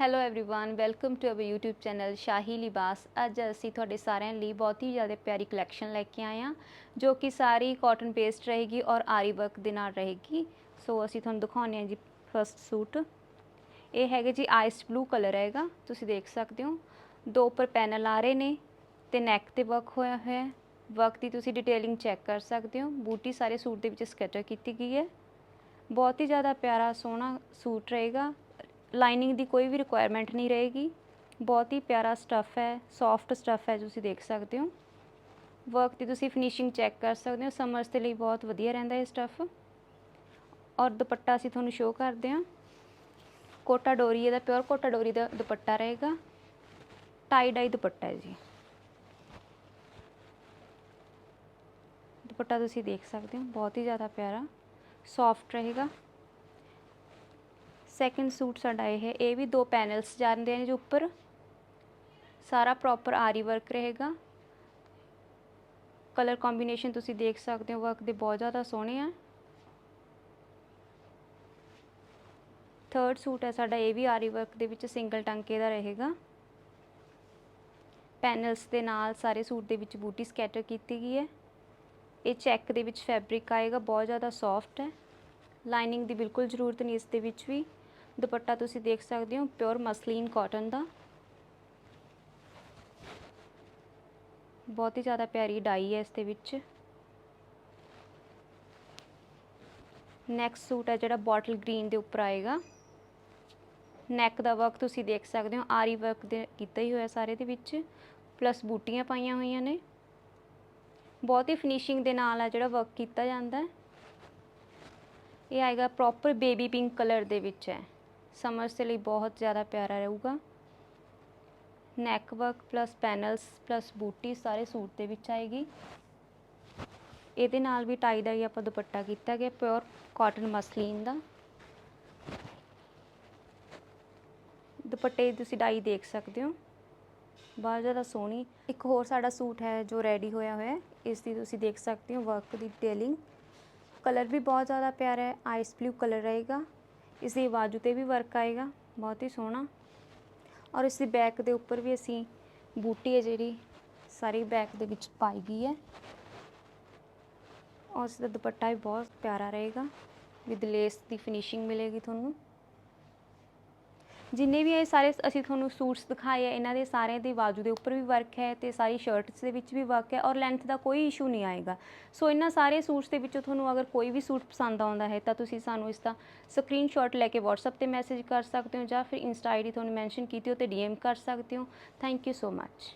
hello everyone welcome to our YouTube channel Shahi Libas ਅੱਜ ਅਸੀਂ ਤੁਹਾਡੇ ਸਾਰਿਆਂ ਲਈ ਬਹੁਤ ਹੀ ਜ਼ਿਆਦਾ ਪਿਆਰੀ ਕਲੈਕਸ਼ਨ ਲੈ ਕੇ ਆਏ ਹਾਂ ਜੋ ਕਿ ਸਾਰੀ ਕਾਟਨ ਪੇਸਟ ਰਹੇਗੀ ਔਰ ਆਰੀ ਵਰਕ ਦੇ ਨਾਲ ਰਹੇਗੀ ਸੋ ਅਸੀਂ ਤੁਹਾਨੂੰ ਦਿਖਾਉਂਦੇ ਹਾਂ ਜੀ ਫਰਸਟ ਸੂਟ ਇਹ ਹੈਗੇ ਜੀ ਆਈਸ ਬਲੂ ਕਲਰ ਹੈਗਾ ਤੁਸੀਂ ਦੇਖ ਸਕਦੇ ਹੋ ਦੋ ਉੱਪਰ ਪੈਨਲ ਆ ਰਹੇ ਨੇ ਤੇ ਨੈਕ ਤੇ ਵਰਕ ਹੋਇਆ ਹੋਇਆ ਹੈ ਵਰਕ ਦੀ ਤੁਸੀਂ ਡਿਟੇਲਿੰਗ ਚੈੱਕ ਕਰ ਸਕਦੇ ਹੋ ਬੂਟੀ ਸਾਰੇ ਸੂਟ ਦੇ ਵਿੱਚ ਸਕੈਟਰ ਕੀਤੀ ਗਈ ਹੈ ਬਹੁਤ ਹੀ ਜ਼ਿਆਦਾ ਪਿਆਰਾ ਸੋਹਣਾ ਸੂਟ ਰਹੇਗਾ ਲਾਈਨਿੰਗ ਦੀ ਕੋਈ ਵੀ ਰਿਕੁਆਇਰਮੈਂਟ ਨਹੀਂ ਰਹੇਗੀ। ਬਹੁਤ ਹੀ ਪਿਆਰਾ ਸਟੱਫ ਹੈ ਸੌਫਟ ਸਟੱਫ ਹੈ, ਤੁਸੀਂ ਦੇਖ ਸਕਦੇ ਹੋ। ਵਰਕ ਦੀ ਤੁਸੀਂ ਫਿਨਿਸ਼ਿੰਗ ਚੈੱਕ ਕਰ ਸਕਦੇ ਹੋ। ਸਮਰਸ ਦੇ ਲਈ ਬਹੁਤ ਵਧੀਆ ਰਹਿੰਦਾ ਇਹ ਸਟੱਫ ਔਰ ਦੁਪੱਟਾ ਅਸੀਂ ਤੁਹਾਨੂੰ ਸ਼ੋਅ ਕਰਦੇ ਹਾਂ। ਕੋਟਾ ਡੋਰੀ, ਇਹਦਾ ਪਿਓਰ ਕੋਟਾ ਡੋਰੀ ਦਾ ਦੁਪੱਟਾ ਰਹੇਗਾ। ਟਾਈ ਡਾਈ ਦੁਪੱਟਾ ਹੈ ਜੀ। ਦੁਪੱਟਾ ਤੁਸੀਂ ਦੇਖ ਸਕਦੇ ਹੋ, ਬਹੁਤ ਹੀ ਜ਼ਿਆਦਾ ਪਿਆਰਾ। ਸੌਫਟ ਰਹੇਗਾ। ਸੈਕਿੰਡ ਸੂਟ ਸਾਡਾ ਇਹ ਹੈ। ਇਹ ਵੀ ਦੋ ਪੈਨਲਸ ਜਾਂਦੇ ਨੇ ਜੋ ਉੱਪਰ। ਸਾਰਾ ਪ੍ਰੋਪਰ ਆਰੀ ਵਰਕ ਰਹੇਗਾ। ਕਲਰ ਕੰਬੀਨੇਸ਼ਨ ਤੁਸੀਂ ਦੇਖ ਸਕਦੇ ਹੋ ਵਰਕ ਦੇ ਬਹੁਤ ਜ਼ਿਆਦਾ ਸੋਹਣੇ ਆ। ਥਰਡ ਸੂਟ ਹੈ ਸਾਡਾ, ਇਹ ਵੀ ਆਰੀ ਵਰਕ ਦੇ ਵਿੱਚ ਸਿੰਗਲ ਟਾਂਕੇ ਦਾ ਰਹੇਗਾ। ਪੈਨਲਸ ਦੇ ਨਾਲ ਸਾਰੇ ਸੂਟ ਦੇ ਵਿੱਚ ਬੂਟੀ ਸਕੈਟਰ ਕੀਤੀ ਗਈ ਹੈ। ਇਹ ਚੈੱਕ ਦੇ ਵਿੱਚ ਫੈਬਰਿਕ ਆਏਗਾ, ਬਹੁਤ ਜ਼ਿਆਦਾ ਸੌਫਟ ਹੈ। ਲਾਈਨਿੰਗ ਦੀ ਬਿਲਕੁਲ ਜ਼ਰੂਰਤ ਨਹੀਂ ਇਸ ਦੇ ਵਿੱਚ ਵੀ। ਦੁਪੱਟਾ ਤੁਸੀਂ ਦੇਖ ਸਕਦੇ ਹੋ ਪਿਓਰ ਮਸਲੀਨ ਕਾਟਨ ਦਾ। ਬਹੁਤ ਹੀ ਜ਼ਿਆਦਾ ਪਿਆਰੀ ਡਾਈ ਹੈ ਇਸ ਦੇ ਵਿੱਚ। ਨੈਕਸਟ ਸੂਟ ਹੈ ਜਿਹੜਾ ਬੋਟਲ ਗ੍ਰੀਨ ਦੇ ਉੱਪਰ ਆਏਗਾ। ਨੈਕ ਦਾ ਵਰਕ ਤੁਸੀਂ ਦੇਖ ਸਕਦੇ ਹੋ, ਆਰੀ ਵਰਕ ਦੇ ਕੀਤਾ ਹੀ ਹੋਇਆ ਸਾਰੇ ਦੇ ਵਿੱਚ ਪਲੱਸ ਬੂਟੀਆਂ ਪਾਈਆਂ ਹੋਈਆਂ ਨੇ। ਬਹੁਤ ਹੀ ਫਿਨਿਸ਼ਿੰਗ ਦੇ ਨਾਲ ਆ ਜਿਹੜਾ ਵਰਕ ਕੀਤਾ ਜਾਂਦਾ। ਹੈ ਇਹ ਆਏਗਾ ਪ੍ਰੋਪਰ ਬੇਬੀ ਪਿੰਕ ਕਲਰ ਦੇ ਵਿੱਚ ਹੈ। ਸਮਰਸ ਦੇ ਲਈ ਬਹੁਤ ਜ਼ਿਆਦਾ ਪਿਆਰਾ ਰਹੂਗਾ। Neck work plus panels plus ਬੂਟੀ ਸਾਰੇ ਸੂਟ ਦੇ ਵਿੱਚ ਆਏਗੀ। ਇਹਦੇ ਨਾਲ ਵੀ ਟਾਈ ਦਾ ਹੀ ਆਪਾਂ ਦੁਪੱਟਾ ਕੀਤਾ ਗਿਆ ਪਿਓਰ ਕਾਟਨ ਮਸਲੀਨ ਦਾ। ਦੁਪੱਟੇ ਦੀ ਤੁਸੀਂ ਡਾਈ ਦੇਖ ਸਕਦੇ ਹੋ। ਬਹੁਤ ਜ਼ਿਆਦਾ ਸੋਹਣੀ। ਇੱਕ ਹੋਰ ਸਾਡਾ ਸੂਟ ਹੈ ਜੋ ਰੈਡੀ ਹੋਇਆ ਹੋਇਆ ਹੈ। ਇਸ ਦੀ ਤੁਸੀਂ ਦੇਖ ਸਕਦੇ ਹੋ ਵਰਕ ਦੀ ਡਿਟੇਲਿੰਗ ਕਲਰ ਵੀ ਬਹੁਤ ਜ਼ਿਆਦਾ ਪਿਆਰਾ ਹੈ। ਆਈਸ ਬਲੂ ਕਲਰ ਰਹੇਗਾ। ਇਸ ਦੀ ਬਾਜੂ ਤੇ ਵੀ ਵਰਕ ਆਏਗਾ, ਬਹੁਤ ਹੀ ਸੋਹਣਾ। ਔਰ ਇਸ ਦੀ ਬੈਕ ਦੇ ਉੱਪਰ ਵੀ ਅਸੀਂ ਬੂਟੀ ਹੈ ਜਿਹੜੀ, ਸਾਰੀ ਬੈਕ ਦੇ ਵਿੱਚ ਪਾਈ ਗਈ ਹੈ। ਔਰ ਇਸ ਦਾ ਦੁਪੱਟਾ ਵੀ ਬਹੁਤ ਪਿਆਰਾ ਰਹੇਗਾ ਵਿਦ ਲੇਸ ਦੀ ਫਿਨਿਸ਼ਿੰਗ ਮਿਲੇਗੀ ਤੁਹਾਨੂੰ। ਜਿੰਨੇ ਵੀ ਇਹ ਸਾਰੇ ਅਸੀਂ ਤੁਹਾਨੂੰ ਸੂਟਸ ਦਿਖਾਏ ਆ, ਇਹਨਾਂ ਦੇ ਸਾਰਿਆਂ ਦੇ ਬਾਜੂ ਦੇ ਉੱਪਰ ਵੀ ਵਰਕ ਹੈ ਤੇ ਸਾਰੀ ਸ਼ਰਟਸ ਦੇ ਵਿੱਚ ਵੀ ਵਰਕ ਹੈ ਔਰ ਲੈਂਥ ਦਾ ਕੋਈ ਇਸ਼ੂ ਨਹੀਂ ਆਏਗਾ। ਸੋ ਇਹਨਾਂ ਸਾਰੇ ਸੂਟਸ ਦੇ ਵਿੱਚੋਂ ਤੁਹਾਨੂੰ ਅਗਰ ਕੋਈ ਵੀ ਸੂਟ ਪਸੰਦ ਆਉਂਦਾ ਹੈ ਤਾਂ ਤੁਸੀਂ ਸਾਨੂੰ ਇਸ ਦਾ ਸਕਰੀਨਸ਼ਾਟ ਲੈ ਕੇ WhatsApp ਤੇ ਮੈਸੇਜ ਕਰ ਸਕਦੇ ਹੋ ਜਾਂ ਫਿਰ ਇੰਸਟਾ ਆਈਡੀ ਤੁਹਾਨੂੰ ਮੈਂਸ਼ਨ ਕੀਤੀ ਹੋ ਤੇ DM ਕਰ ਸਕਦੇ ਹੋ। Thank you so much